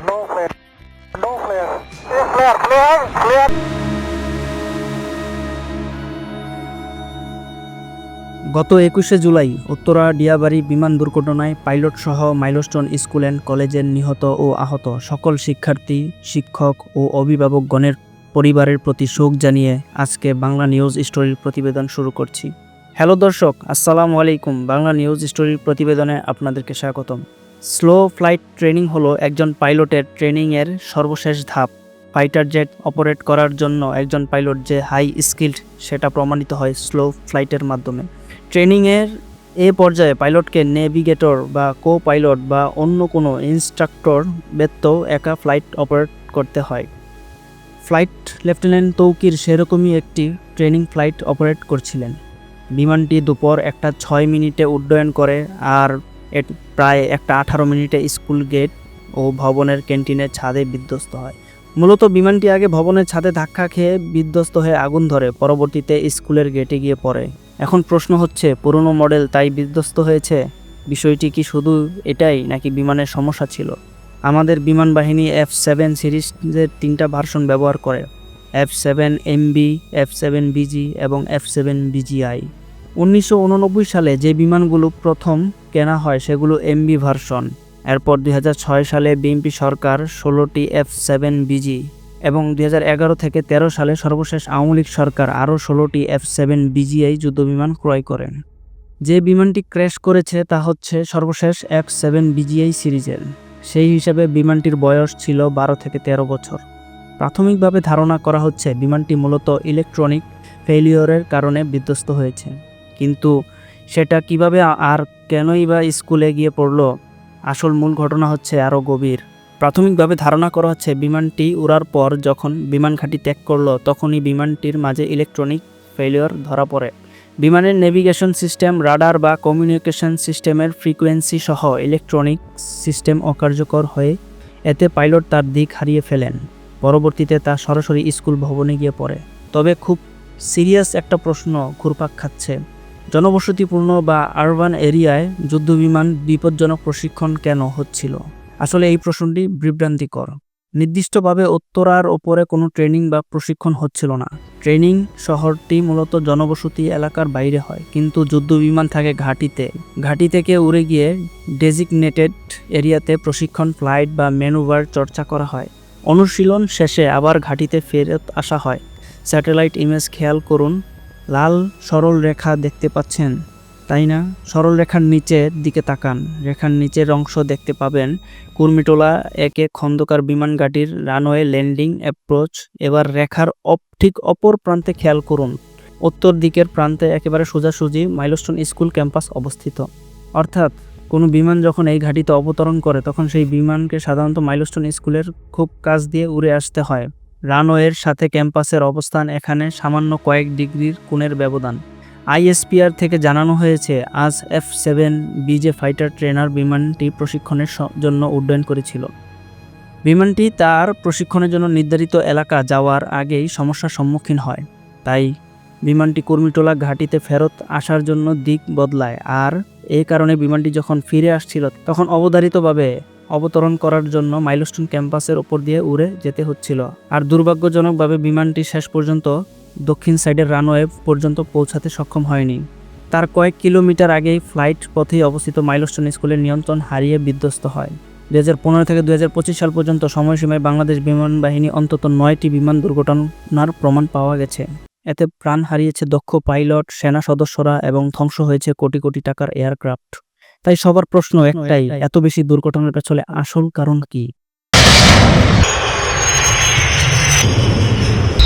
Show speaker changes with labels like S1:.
S1: No flare. No flare. Flare, clear, clear.
S2: গত একুশে জুলাই উত্তরা ডিয়াবাড়ি বিমান দুর্ঘটনায় পাইলট সহ মাইলস্টোন স্কুল অ্যান্ড কলেজের নিহত ও আহত সকল শিক্ষার্থী শিক্ষক ও অভিভাবকগণের পরিবারের প্রতি শোক জানিয়ে আজকে বাংলা নিউজ স্টোরির প্রতিবেদন শুরু করছি হ্যালো দর্শক আসসালামু আলাইকুম বাংলা নিউজ স্টোরির প্রতিবেদনে আপনাদেরকে স্বাগতম স্লো ফ্লাইট ট্রেনিং হলো একজন পাইলটের ট্রেনিংয়ের সর্বশেষ ধাপ। ফাইটার জেট অপারেট করার জন্য একজন পাইলট যে হাই স্কিল্ড, সেটা প্রমাণিত হয় স্লো ফ্লাইটের মাধ্যমে। ট্রেনিংয়ের এ পর্যায়ে পাইলটকে নেভিগেটর বা কো পাইলট বা অন্য কোনো ইনস্ট্রাক্টর ব্যতীত একা ফ্লাইট অপারেট করতে হয়। ফ্লাইট লেফটেন্যান্ট তৌকির সেরকমই একটি ট্রেনিং ফ্লাইট অপারেট করছিলেন। বিমানটি দুপুর একটা ছয় মিনিটে উড্ডয়ন করে আর প্রায় একটা আঠারো মিনিটে স্কুল গেট ও ভবনের ক্যান্টিনের ছাদে বিধ্বস্ত হয়। মূলত বিমানটি আগে ভবনের ছাদে ধাক্কা খেয়ে বিধ্বস্ত হয়ে আগুন ধরে, পরবর্তীতে স্কুলের গেটে গিয়ে পড়ে। এখন প্রশ্ন হচ্ছে, পুরনো মডেল তাই বিধ্বস্ত হয়েছে? বিষয়টি কি শুধু এটাই নাকি বিমানের সমস্যা ছিল? আমাদের বিমান বাহিনী এফ সেভেন সিরিজের তিনটা ভার্সন ব্যবহার করে, F seven MB, F seven BG এবং এফ সেভেন বিজিআই। উনিশশো উননব্বই সালে যে বিমানগুলো প্রথম কেনা হয় সেগুলো এমবি ভার্সন এরপর দুই হাজার ছয় সালে বিএনপি সরকার ষোলোটি এফ সেভেন বিজি এবং দুই হাজার এগারো থেকে ১৩ সালে সর্বশেষ আওয়ামী লীগ সরকার আরও ষোলোটি এফ সেভেন বিজিআই যুদ্ধবিমান ক্রয় করেন। যে বিমানটি ক্র্যাশ করেছে তা হচ্ছে সর্বশেষ এফ সেভেন বিজিআই সিরিজের। সেই হিসাবে বিমানটির বয়স ছিল বারো থেকে ১৩ বছর। প্রাথমিকভাবে ধারণা করা হচ্ছে বিমানটি মূলত ইলেকট্রনিক ফেলিওরের কারণে বিধ্বস্ত হয়েছে। কিন্তু সেটা কীভাবে আর কেনই বা স্কুলে গিয়ে পড়ল? আসল মূল ঘটনা হচ্ছে আরও গভীর। প্রাথমিকভাবে ধারণা করা হচ্ছে, বিমানটি উড়ার পর যখন বিমান ঘাঁটি ত্যাগ করল, তখনই বিমানটির মাঝে ইলেকট্রনিক ফেলিওর ধরা পড়ে। বিমানের নেভিগেশন সিস্টেম রাডার বা কমিউনিকেশন সিস্টেমের ফ্রিকোয়েন্সি সহ ইলেকট্রনিক সিস্টেম অকার্যকর হয়ে এতে পাইলট তার দিক হারিয়ে ফেলেন। পরবর্তীতে তা সরাসরি স্কুল ভবনে গিয়ে পড়ে। তবে খুব সিরিয়াস একটা প্রশ্ন ঘুরপাক খাচ্ছে। জনবসতিপূর্ণ বা আরবান এরিয়ায় যুদ্ধবিমান বিপজ্জনক প্রশিক্ষণ কেন হচ্ছিল? আসলে এই প্রশ্নটি বিভ্রান্তিকর। নির্দিষ্টভাবে উত্তরার ওপরে কোনো ট্রেনিং বা প্রশিক্ষণ হচ্ছিল না। ট্রেনিং শহরটি মূলত জনবসতি এলাকার বাইরে হয়, কিন্তু যুদ্ধবিমান থাকে ঘাঁটিতে। ঘাঁটি থেকে উড়ে গিয়ে ডেজিগনেটেড এরিয়াতে প্রশিক্ষণ ফ্লাইট বা ম্যানুভার চর্চা করা হয়। অনুশীলন শেষে আবার ঘাঁটিতে ফেরত আসা হয়। স্যাটেলাইট ইমেজ খেয়াল করুন লাল সরল রেখা দেখতে পাচ্ছেন, তাই না? সরল রেখার নিচের দিকে তাকান। রেখার নিচের অংশ দেখতে পাবেন কুর্মিটোলা, একে খন্দকার বিমান ঘাটির রানওয়ে ল্যান্ডিং অ্যাপ্রোচ। এবার রেখার অপ ঠিক অপর প্রান্তে খেয়াল করুন। উত্তর দিকের প্রান্তে একেবারে সোজাসুজি মাইলস্টোন স্কুল ক্যাম্পাস অবস্থিত। অর্থাৎ কোনো বিমান যখন এই ঘাটিতে অবতরণ করে, তখন সেই বিমানকে সাধারণত মাইলস্টোন স্কুলের খুব কাছ দিয়ে উড়ে আসতে হয়। রানওয়ের সাথে ক্যাম্পাসের অবস্থান এখানে সামান্য কয়েক ডিগ্রির কোণের ব্যবধান। আইএসপিআর থেকে জানানো হয়েছে, আজ F seven BJ fighter trainer বিমানটি প্রশিক্ষণের জন্য উড্ডয়ন করেছিল। বিমানটি তার প্রশিক্ষণের জন্য নির্ধারিত এলাকা যাওয়ার আগেই সমস্যার সম্মুখীন হয়। তাই বিমানটি কর্মীটোলা ঘাটিতে ফেরত আসার জন্য দিক বদলায়। আর এই কারণে বিমানটি যখন ফিরে আসছিল, তখন অবধারিতভাবে অবতরণ করার জন্য মাইলস্টোন ক্যাম্পাসের ওপর দিয়ে উড়ে যেতে হচ্ছিল। আর দুর্ভাগ্যজনকভাবে বিমানটি শেষ পর্যন্ত দক্ষিণ সাইডের রানওয়ে পর্যন্ত পৌঁছাতে সক্ষম হয়নি। তার কয়েক কিলোমিটার আগেই ফ্লাইট পথেই অবস্থিত মাইলস্টোন স্কুলের নিয়ন্ত্রণ হারিয়ে বিধ্বস্ত হয়। দু হাজার পনেরো থেকে দু হাজার পঁচিশ সাল পর্যন্ত সময়সীমায় বাংলাদেশ বিমান বাহিনী অন্তত নয়টি বিমান দুর্ঘটনার প্রমাণ পাওয়া গেছে। এতে প্রাণ হারিয়েছে দক্ষ পাইলট, সেনা সদস্যরা এবং ধ্বংস হয়েছে কোটি কোটি টাকার এয়ারক্রাফট। তাই সবার প্রশ্ন একটাই। এত বেশি দুর্ঘটনার পেছনে আসল কারণ কি?